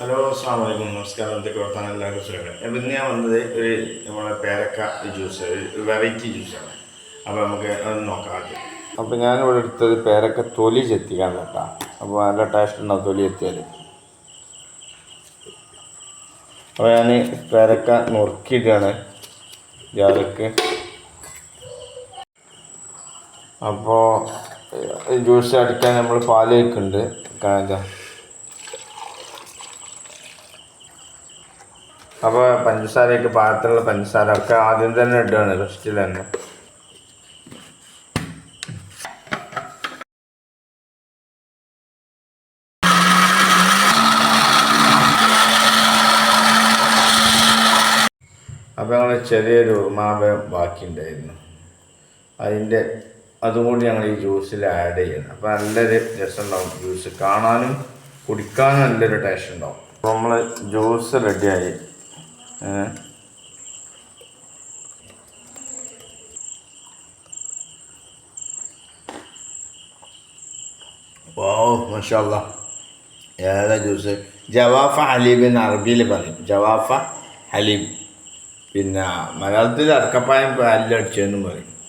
Hello അസ്സാം വലൈക്കും നമസ്കാരം. എന്തൊക്കെ വർത്താനം? എല്ലാവർക്കും സുഖം അപ്പം ഇന്ന് ഞാൻ വന്നത് ഒരു നമ്മുടെ പേരക്ക ജ്യൂസ് ഒരു വെറൈറ്റി ജ്യൂസാണ് അപ്പോൾ നമുക്ക് അത് നോക്കാം ആദ്യം. അപ്പോൾ ഞാനിവിടെ എടുത്തത് പേരക്ക തൊലി ചെത്തിക്കാൻ കേട്ടോ. അപ്പോൾ നല്ല ടേസ്റ്റ് ഉണ്ടാവും തൊലി എത്തിയാൽ അപ്പോൾ ഞാൻ പേരക്ക നുറുക്കിയിട്ടാണ് ജാലക്ക് അപ്പോൾ ജ്യൂസ് അടിക്കാൻ നമ്മൾ പാൽ വയ്ക്കുന്നുണ്ട് കാണിക്കാം അപ്പോൾ പഞ്ചസാരയൊക്കെ പാകത്തിലുള്ള പഞ്ചസാര ഒക്കെ ആദ്യം തന്നെ ഇടുകയാണ് ഫസ്റ്റിൽ തന്നെ. അപ്പോൾ ഞങ്ങൾ ചെറിയൊരു ഉറുമാവയം ബാക്കിയുണ്ടായിരുന്നു. അതിന്റെ അതുകൊണ്ട് ഞങ്ങൾ ഈ ജ്യൂസിൽ ആഡ് ചെയ്യണം. അപ്പോൾ നല്ലൊരു രസം ഉണ്ടാവും ജ്യൂസ് കാണാനും കുടിക്കാനും നല്ലൊരു ടേസ്റ്റ് ഉണ്ടാവും. അപ്പോൾ നമ്മൾ ജ്യൂസ് റെഡിയായി. ഓ മഷാല്ല. ഏതാ ജ്യൂസ്? ജവാഫ ഹലീബ് എന്ന് അറബിയിൽ പറയും. ജവാഫ ഹലീബ്. പിന്നെ മലയാളത്തിൽ അർക്കപ്പായം പാലിലടിച്ചതെന്നും പറയും.